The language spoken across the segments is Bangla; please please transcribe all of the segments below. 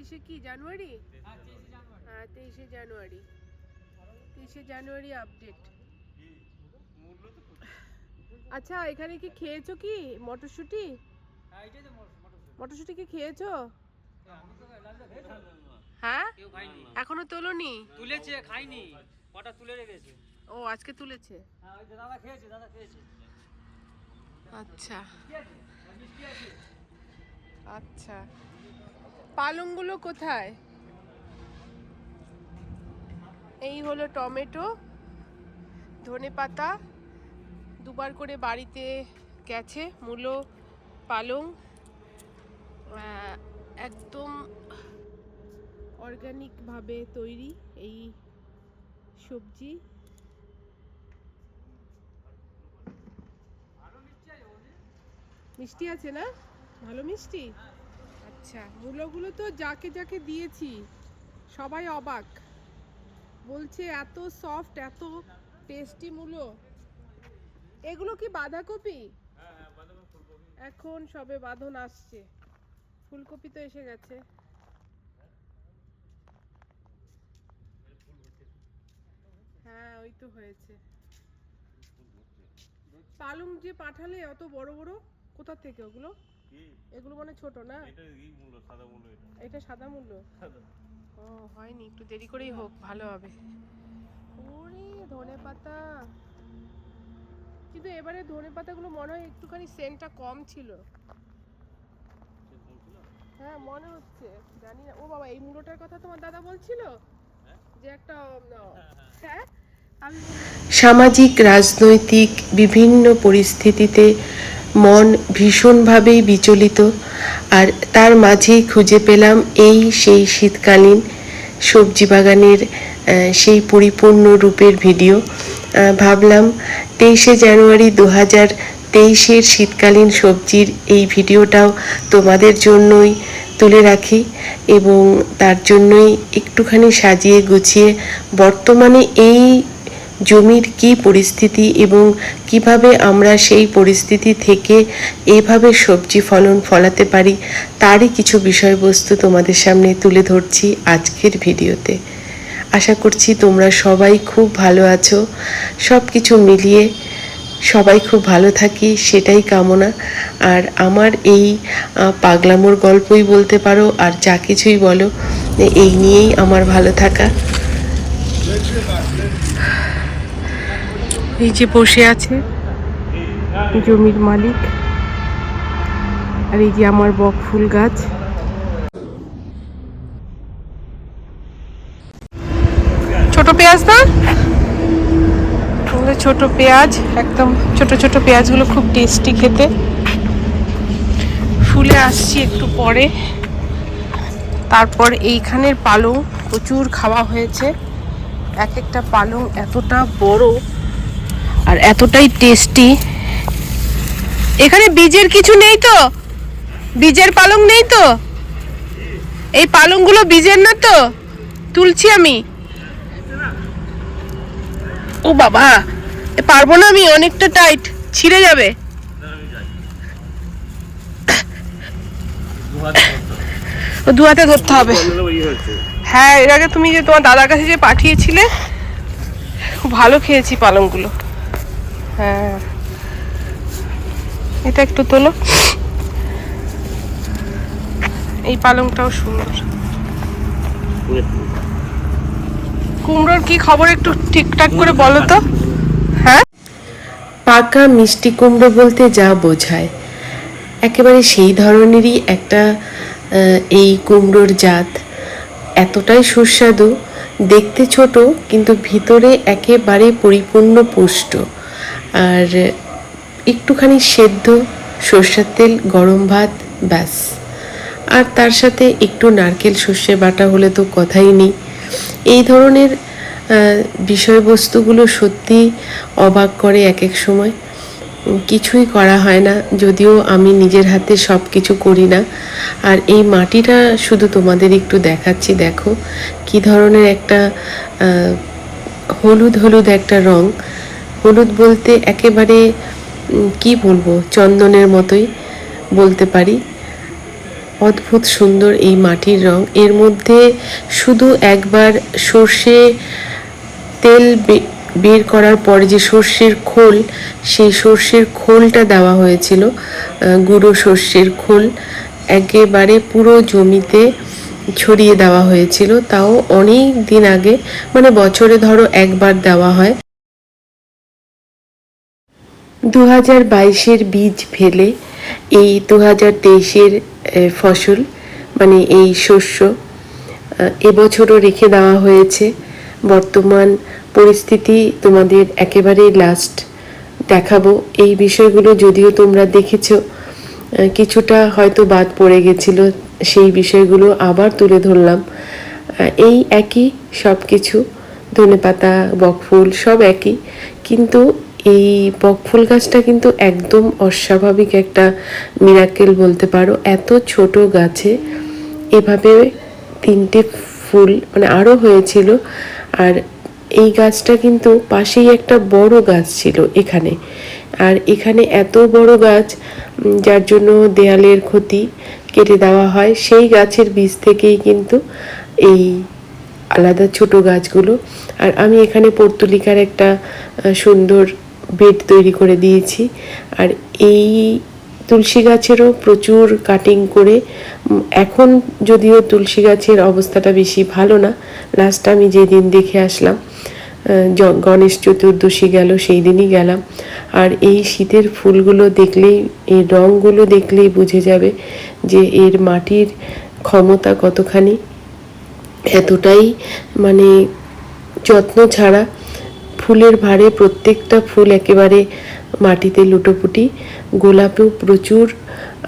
তেইশে কি জানুয়ারি? হ্যাঁ তেইশে জানুয়ারি। তেইশে জানুয়ারি আপডেট। আচ্ছা এখানে কি খেয়েছো কি? মটরশুঁটি? মটরশুঁটি কি খেয়েছো? হ্যাঁ কেউ এখনও তোলোনি? তুলেছে খাইনি কটা তুলে রেখেছে? ও আজকে তুলেছে? হ্যাঁ দাদা খেয়েছে দাদা খেয়েছে। আচ্ছা। আচ্ছা। পালংগুলো কোথায়? এই হলো টমেটো, ধনে পাতা, দুবার করে বাড়িতে গেছে, মূলো, পালং একদম অর্গানিকভাবে তৈরি এই সবজি। মিষ্টি আছে না? ভালো মিষ্টি? আচ্ছা মূলোগুলো তো যাকে যাকে দিয়েছি সবাই অবাক। বলছে এত সফট এত টেস্টি মূলো এগুলো কি বাঁধাকপি? এখন সবে বাঁধন আসছে। ফুলকপি তো এসে গেছে। হ্যাঁ ওই তো হয়েছে। পালং যে পাঠালে অত বড় বড়? কোথা থেকে ওগুলো? এগুলো মানে ছোট না? এটা সাদা মূল্য ও হয়নি। একটু দেরি করেই হোক ভালো হবে। ওরে ধনে পাতা। কিন্তু এবারে ধনে পাতাগুলো মনে হয় একটুখানি সেন্টটা কম ছিল? হ্যাঁ মনে হচ্ছে। জানি না। ও বাবা এই মূলোটার কথা তোমার দাদা বলছিল? যে একটা উম, হ্যাঁ সামাজিক রাজনৈতিক বিভিন্ন পরিস্থিতিতে মন ভীষণভাবেই বিচলিত, আর তার মাঝেই খুঁজে পেলাম এই সেই শীতকালীন সবজি বাগানের সেই পরিপূর্ণ রূপের ভিডিও। ভাবলাম তেইশে জানুয়ারি দু হাজার তেইশের শীতকালীন সবজির এই ভিডিওটাও তোমাদের জন্যই তুলে রাখি এবং তার জন্যই একটুখানি সাজিয়ে গুছিয়ে বর্তমানে এই জমির কি পরিস্থিতি এবং কীভাবে আমরা সেই পরিস্থিতি থেকে এভাবে সবজি ফলন ফলাতে পারি, তারই কিছু বিষয়বস্তু তোমাদের সামনে তুলে ধরছি আজকের ভিডিওতে। আশা করছি তোমরা সবাই খুব ভালো আছো। সব কিছু মিলিয়ে সবাই খুব ভালো থাকি, সেটাই কামনা। আর আমার এই পাগলামোর গল্পই বলতে পারো, আর যা কিছুই বলো এই নিয়েই আমার ভালো থাকা। যে বসে আছে জমির মালিক আর এই যে আমার বক ফুল গাছ। ছোট পেঁয়াজ না? ছোট পেঁয়াজ, একদম ছোট ছোট পেঁয়াজগুলো খুব টেস্টি খেতে। ফুলে আসছি একটু পরে। তারপর এইখানের পালং প্রচুর খাওয়া হয়েছে। এক একটা পালং এতটা বড় আর এতটাই টেস্টি এখানে বীজের কিছু নেই তো? বীজের পালং নেই তো? এই পালংগুলো বীজের না তো? তুলছি আমি। ও বাবা পারব না আমি, অনেকটা টাইট ছিঁড়ে যাবে। দু হাতে ধরতে হবে। হ্যাঁ এর আগে তুমি যে তোমার দাদার কাছে যে পাঠিয়েছিলে, খুব ভালো খেয়েছি পালংগুলো। হ্যাঁ। এটা একটু তোলো। এই পালংটাও সুন্দর। কুমড়োর কি খবর একটু ঠিকঠাক করে বলো তো? হ্যাঁ? পাকা মিষ্টি কুমড়ো বলতে যা বোঝায়। একেবারে সেই ধরনেরই একটা এই কুমড়োর জাত। এতটাই সুস্বাদু, দেখতে ছোট, কিন্তু ভিতরে একেবারে পরিপূর্ণ পুষ্ট। আর একটুখানি সেদ্ধ, সর্ষের তেল, গরম ভাত, ব্যাস। আর তার সাথে একটু নারকেল, সর্ষে বাটা হলে তো কথাই নেই। এই ধরনের বিষয়বস্তুগুলো সত্যি অবাক করে এক এক সময়। কিছুই করা হয় না, যদিও আমি নিজের হাতে সব কিছু করি না। আর এই মাটিটা শুধু তোমাদের একটু দেখাচ্ছি, দেখো। কি ধরনের একটা হলুদ হলুদ একটা রং। হলুদ বলতে একেবারে কি বলব, চন্দনের মতোই বলতে পারি। অদ্ভুত সুন্দর এই মাটির রং। এর মধ্যে শুধু একবার সর্ষে তেল বের করার পরে যে সর্ষের খোল, সেই সর্ষের খোলটা দেওয়া হয়েছিল গুঁড়ো সর্ষের খোল। একেবারে পুরো জমিতে ছড়িয়ে দেওয়া হয়েছিল। তাও অনেক দিন আগে মানে বছরে ধরো একবার দেওয়া হয়। দু হাজার বাইশের বীজ ফেলে এই দু হাজার তেইশের ফসল মানে এই শস্য এবছরও রেখে দেওয়া হয়েছে। বর্তমান পরিস্থিতি তোমাদের একেবারে লাস্ট দেখাবো। এই বিষয়গুলো যদিও তোমরা দেখেছ কিছুটা হয়তো বাদ পড়ে গেছিল, সেই বিষয়গুলো আবার তুলে ধরলাম। এই একই সব কিছু ধনেপাতা, বকফুল সব একই। কিন্তু এই বকফুল গাছটা কিন্তু একদম অস্বাভাবিক একটা মিরাকেল বলতে পারো। এত ছোট গাছে এভাবে তিনটে ফুল মানে আরও হয়েছিল। আর এই গাছটা কিন্তু পাশেই একটা বড় গাছ ছিল এখানে। আর এখানে এত বড় গাছ যার জন্য দেয়ালের ক্ষতি কেটে দেওয়া হয়, সেই গাছের বীজ থেকেই কিন্তু এই আলাদা ছোট গাছগুলো। আর আমি এখানে পর্তুলিকার একটা সুন্দর বেড তৈরি করে দিয়েছি। আর এই তুলসী গাছেরও প্রচুর কাটিং করে এখন যদিও তুলসী গাছের অবস্থাটা বেশি ভালো না লাস্ট আমি যেদিন দেখে আসলাম গণেশ চতুর্দশী গেল সেই দিনই গেলাম। আর এই শীতের ফুলগুলো দেখলেই, এই রঙগুলো দেখলেই বুঝে যাবে যে এর মাটির ক্ষমতা কতখানি। এতটাই মানে যত্ন ছাড়া ফুলের ভারে প্রত্যেকটা ফুল একেবারে মাটিতে লুটোপুটি, গোলাপেও প্রচুর,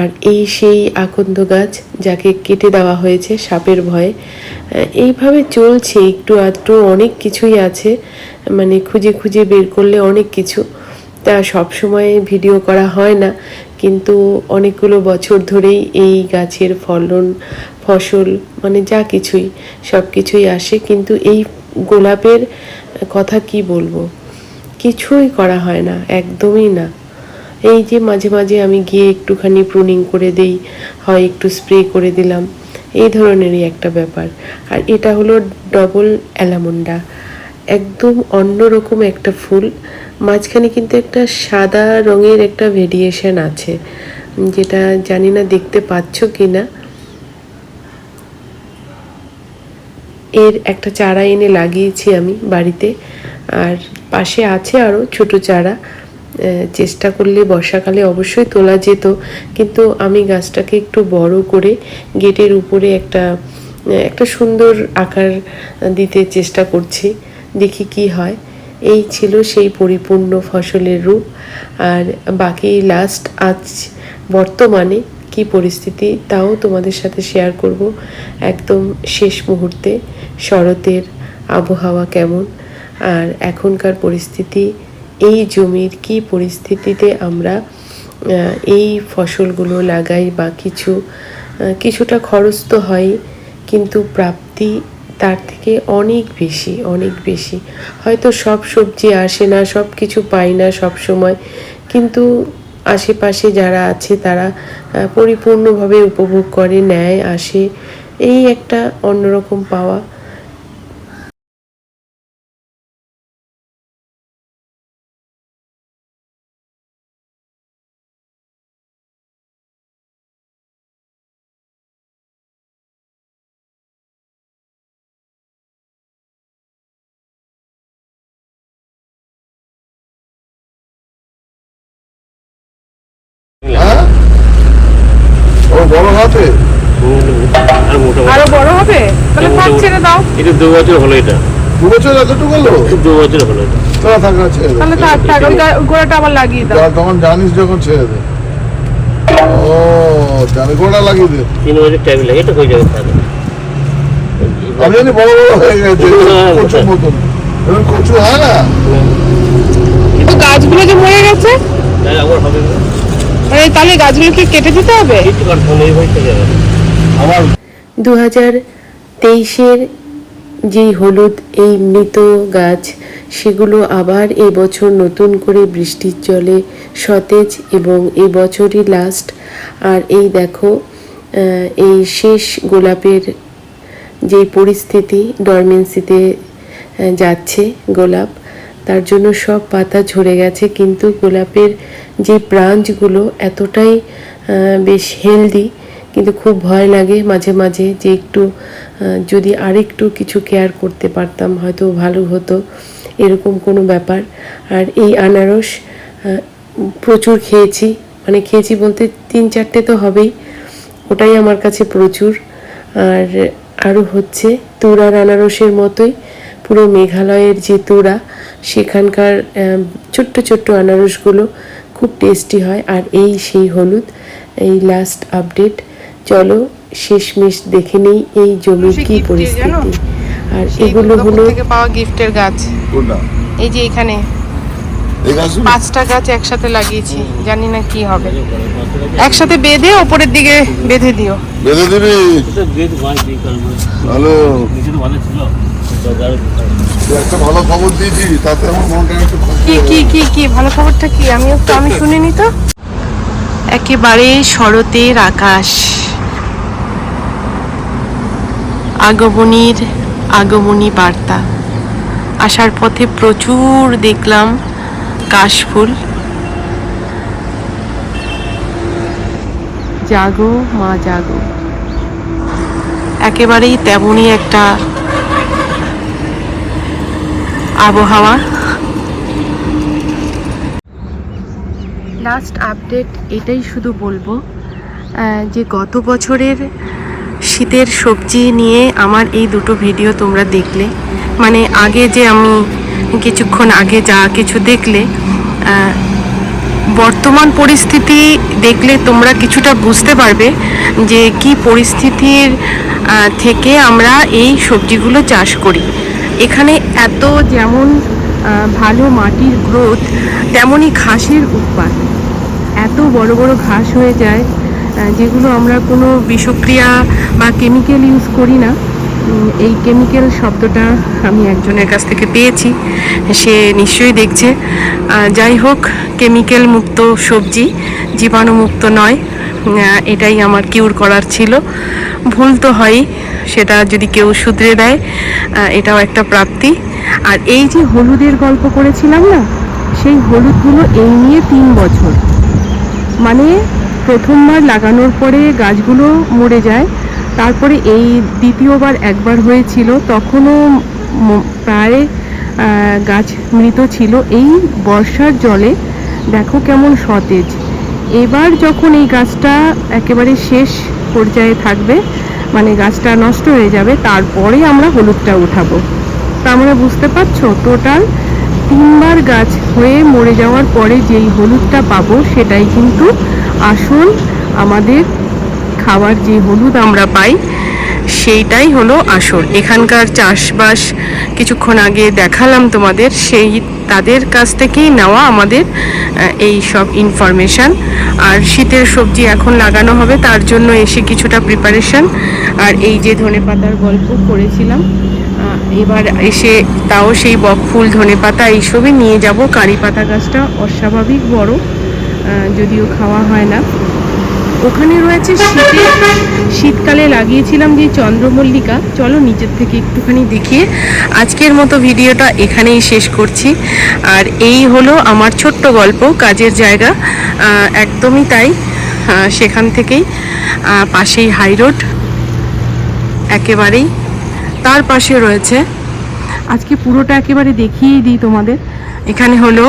আর এই সেই আকন্দ গাছ যাকে কেটে দেওয়া হয়েছে সাপের ভয়ে। এইভাবে চলছে, একটু আধটু অনেক কিছুই আছে মানে খুঁজে খুঁজে বের করলে অনেক কিছু। তা সব সময় ভিডিও করা হয় না, কিন্তু অনেকগুলো বছর ধরেই এই গাছের ফলন, ফসল মানে যা কিছুই, সব কিছুই আসে। কিন্তু এই গোলাপের কথা কি বলব? কিছুই করা হয় না, একদমই না। এই যে মাঝে মাঝে আমি গিয়ে একটুখানি প্রুনিং করে দেই, হয় একটু স্প্রে করে দিলাম, এই ধরনেরই একটা ব্যাপার। আর এটা হলো ডবল অ্যালামন্ডা একদম অন্যরকম একটা ফুল, মাঝখানে কিন্তু একটা সাদা রঙের একটা ভেরিয়েশন আছে। যেটা জানি না দেখতে পাচ্ছ কি না এর একটা চারা এনে লাগিয়েছি আমি বাড়িতে। আর পাশে আছে আরও ছোট চারা। চেষ্টা করলে বর্ষাকালে অবশ্যই তোলা যেত। কিন্তু আমি গাছটাকে একটু বড় করে গেটের উপরে একটা একটা সুন্দর আকার দিতে চেষ্টা করছি। দেখি কি হয়। এই ছিল সেই পরিপূর্ণ ফসলের রূপ। আর বাকি লাস্ট আজ বর্তমানে কি পরিস্থিতি তাও তোমাদের সাথে শেয়ার করব। একদম শেষ মুহূর্তে শরতের আবহাওয়া কেমন? আর এখনকার পরিস্থিতি, এই জমির কি পরিস্থিতিতে আমরা এই ফসলগুলো লাগাই বা কিছু কিছুটা খরচ তো হয়, কিন্তু প্রাপ্তি তার থেকে অনেক বেশি অনেক বেশি। হয়তো সব সবজি আসে না সব কিছু পাই না সব সময় কিন্তু আশেপাশে যারা আছে তারা পরিপূর্ণভাবে উপভোগ করে নেয় আসে। এই একটা অন্যরকম পাওয়া বড় হাতে আর বড় হবে? তাহলে থাক ছেড়ে দাও। এটা দু বছর হলো এটা। দু বছর এতটুকু হলো? দু বছর হলো ছেড়ে তাহলে থাক থাক ওই গোড়াটা আবার লাগিয়ে দাও। তখন জানিস যখন ছেড়ে দে। ও জানি গোড়া লাগিয়ে দে। তিন বছর টাইম লাগে এটা হয়ে যাবে তাহলে। আমি জানি বড় বড় হয়ে গেছে হ্যাঁ, কচুর। মতন। এরকম কচু না? কিন্তু গাছগুলো যে মরে গেছে? তাহলে হবে না। তাহলে গাছগুলোকে কেটে দিতে হবে? দু হাজার তেইশের যেই হলুদ, এই মৃত গাছ, সেগুলো আবার এই বছর নতুন করে বৃষ্টির জলে সতেজ এবং এই বছরই লাস্ট আর এই দেখো এই শেষ গোলাপের যে পরিস্থিতি ডরমেন্সিতে যাচ্ছে গোলাপ। তার জন্য সব পাতা ঝরে গেছে, কিন্তু গোলাপের যে ব্রাঞ্চগুলো এতটাই বেশ হেলদি, কিন্তু খুব ভয় লাগে মাঝে মাঝে যে একটু যদি আরেকটু কিছু কেয়ার করতে পারতাম, হয়তো ভালো হতো, এরকম কোনো ব্যাপার। আর এই আনারস প্রচুর খেয়েছি মানে খেয়েছি বলতে তিন চারটে তো হবেই, ওটাই আমার কাছে প্রচুর। আর আরও হচ্ছে তুরার আনারসের মতোই পুরো মেঘালয়ের যে তুরা সেখানকার আহ, ছোট্ট ছোট্ট আনারসগুলো খুব টেস্টি হয়। আর এই সেই হলুদ এই লাস্ট আপডেট চলো শেষমেশ দেখে নেই এই জমির কি? পরিস্থিতি। আর এগুলো হলো থেকে পাওয়া গিফটের গাছ। এই যে এখানে। পাঁচটা গাছ একসাথে লাগিয়েছি জানি না কি হবে। একসাথে বেঁধে ওপরের দিকে বেঁধে দিও। বেঁধে দিবি। ভালো নিজে তো ভালো ছিল। একটা ভালো খবর দিয়েছি তাতে আমার মনটা একটু খুশি কি কি কি কি ভালো খবরটা কি? আমিও তো আমি শুনিনি তো। একেবারে শরতের আকাশ। আগমনীর আগমনী বার্তা। আসার পথে প্রচুর দেখলাম কাশফুল। জাগো মা জাগো। একেবারেই তেমনই একটা আবহাওয়া। লাস্ট আপডেট এটাই শুধু বলব যে গত বছরের শীতের সবজি নিয়ে আমার এই দুটো ভিডিও তোমরা দেখলে। মানে আগে যে আমি কিছুক্ষণ আগে যা কিছু দেখলে বর্তমান পরিস্থিতি দেখলে তোমরা কিছুটা বুঝতে পারবে যে কি পরিস্থিতির থেকে আমরা এই সবজিগুলো চাষ করি। এখানে এত যেমন ভালো মাটির গ্রোথ, তেমনই ঘাসের উৎপাদ এত বড় বড় ঘাস হয়ে যায় যেগুলো আমরা কোনো বিষক্রিয়া বা কেমিক্যাল ইউজ করি না। এই কেমিক্যাল শব্দটা আমি একজনের কাছ থেকে পেয়েছি, সে নিশ্চয়ই দেখছে। যাই হোক কেমিক্যাল মুক্ত সবজি, জীবাণুমুক্ত নয় এটাই আমার কিউর করার ছিল। ভুল তো হয়ই সেটা যদি কেউ শুধরে দেয় এটাও একটা প্রাপ্তি। আর এই যে হলুদের গল্প করেছিলাম না, সেই হলুদগুলো এই নিয়ে তিন বছর। মানে প্রথমবার লাগানোর পরে গাছগুলো মরে যায়, তারপরে এই দ্বিতীয়বার একবার হয়েছিল, তখনও প্রায় গাছ মৃত ছিল এই বর্ষার জলে। দেখো কেমন সতেজ। এবার যখন এই গাছটা একেবারে শেষ পর্যায়ে থাকবে মানে গাছটা নষ্ট হয়ে যাবে তারপরে আমরা হলুদটা উঠাবো। তা আমরা বুঝতে পারছ? টোটাল তিনবার গাছ হয়ে মরে যাওয়ার পরে যেই হলুদটা পাবো, সেটাই কিন্তু আসল আমাদের খাওয়ার যে হলুদ আমরা পাই, সেইটাই হলো আসল। এখানকার চাষবাস কিছুক্ষণ আগে দেখালাম তোমাদের, সেই তাদের কাছ থেকেই নেওয়া আমাদের এই সব ইনফরমেশান আর শীতের সবজি এখন লাগানো হবে, তার জন্য এসে কিছুটা প্রিপারেশন আর এই যে ধনেপাতার গল্প করেছিলাম এবার এসে তাও সেই বকফুল ধনেপাতা এইসবই নিয়ে যাব। কারি পাতা গাছটা অস্বাভাবিক বড় যদিও খাওয়া হয় না। ওখানে রয়েছে শীতে। শীতকালে লাগিয়েছিলাম যে চন্দ্রমল্লিকা। চলো নিচের থেকে একটুখানি দেখিয়ে আজকের মতো ভিডিওটা এখানেই শেষ করছি। আর এই হলো আমার ছোট্ট গল্প, কাজের জায়গা। একদমই তাই। সেখান থেকেই পাশেই হাই রোড। একেবারেই তার পাশে রয়েছে। আজকে পুরোটা একেবারে দেখিয়েই দিই তোমাদের। এখানে হলো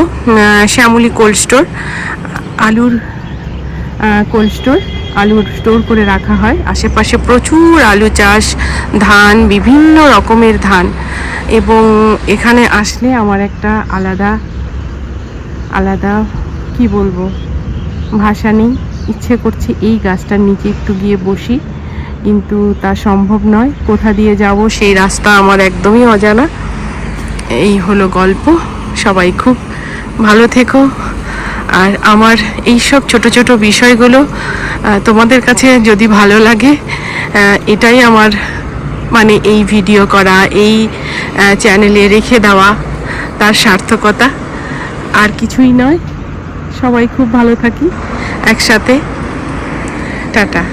শ্যামলী কোল্ড স্টোর। আলুর কোল্ড স্টোর, আলু স্টোর করে রাখা হয়। আশেপাশে প্রচুর আলু চাষ, ধান, বিভিন্ন রকমের ধান। এবং এখানে আসলে আমার একটা আলাদা আলাদা, কি বলব, ভাষা নেই। ইচ্ছে করছে এই গাছটার নিচে একটু গিয়ে বসি, কিন্তু তা সম্ভব নয়। কোথা দিয়ে যাব সেই রাস্তা আমার একদমই অজানা। এই হলো গল্প। সবাই খুব ভালো থেকো। আর আমার এই সব ছোট ছোট বিষয়গুলো তোমাদের কাছে যদি ভালো লাগে এটাই আমার মানে এই ভিডিও করা, এই চ্যানেলে রেখে দেওয়া তার সার্থকতা। আর কিছুই নয়, সবাই খুব ভালো থাকি, একসাথে। টাটা।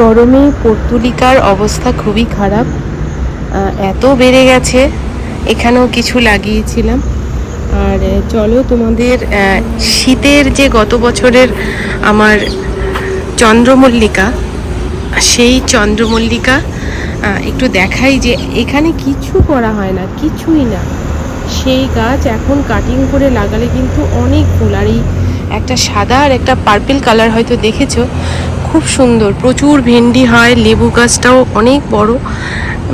গরমে পর্তুলিকার অবস্থা খুবই খারাপ। এত বেড়ে গেছে, এখানেও কিছু লাগিয়েছিলাম। আর চলো তোমাদের শীতের যে গত বছরের আমার চন্দ্রমল্লিকা, সেই চন্দ্রমল্লিকা একটু দেখাই যে এখানে কিছু করা হয় না, কিছুই না। সেই গাছ এখন কাটিং করে লাগালে কিন্তু অনেক ফুল। আর এই একটা সাদা আর একটা পার্পেল কালার হয়তো দেখেছ, খুব সুন্দর। প্রচুর ভেন্ডি হয়, লেবু গাছটাও অনেক বড়।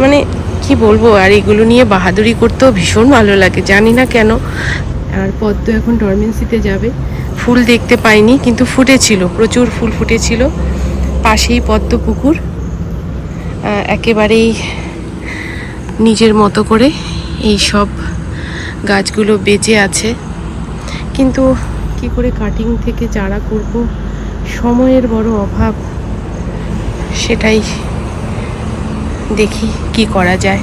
মানে কি বলব, আর এগুলো নিয়ে বাহাদুরি করতেও ভীষণ ভালো লাগে, জানি না কেন। আর পদ্ম এখন ডরমেন্সিতে যাবে। ফুল দেখতে পাইনি, কিন্তু ফুটেছিল, প্রচুর ফুল ফুটেছিল। পাশেই পদ্ম পুকুর একেবারেই নিজের মতো করে এই সব গাছগুলো বেঁচে আছে। কিন্তু কি করে কাটিং থেকে চারা করব, সময়ের বড় অভাব, সেটাই দেখি কি করা যায়।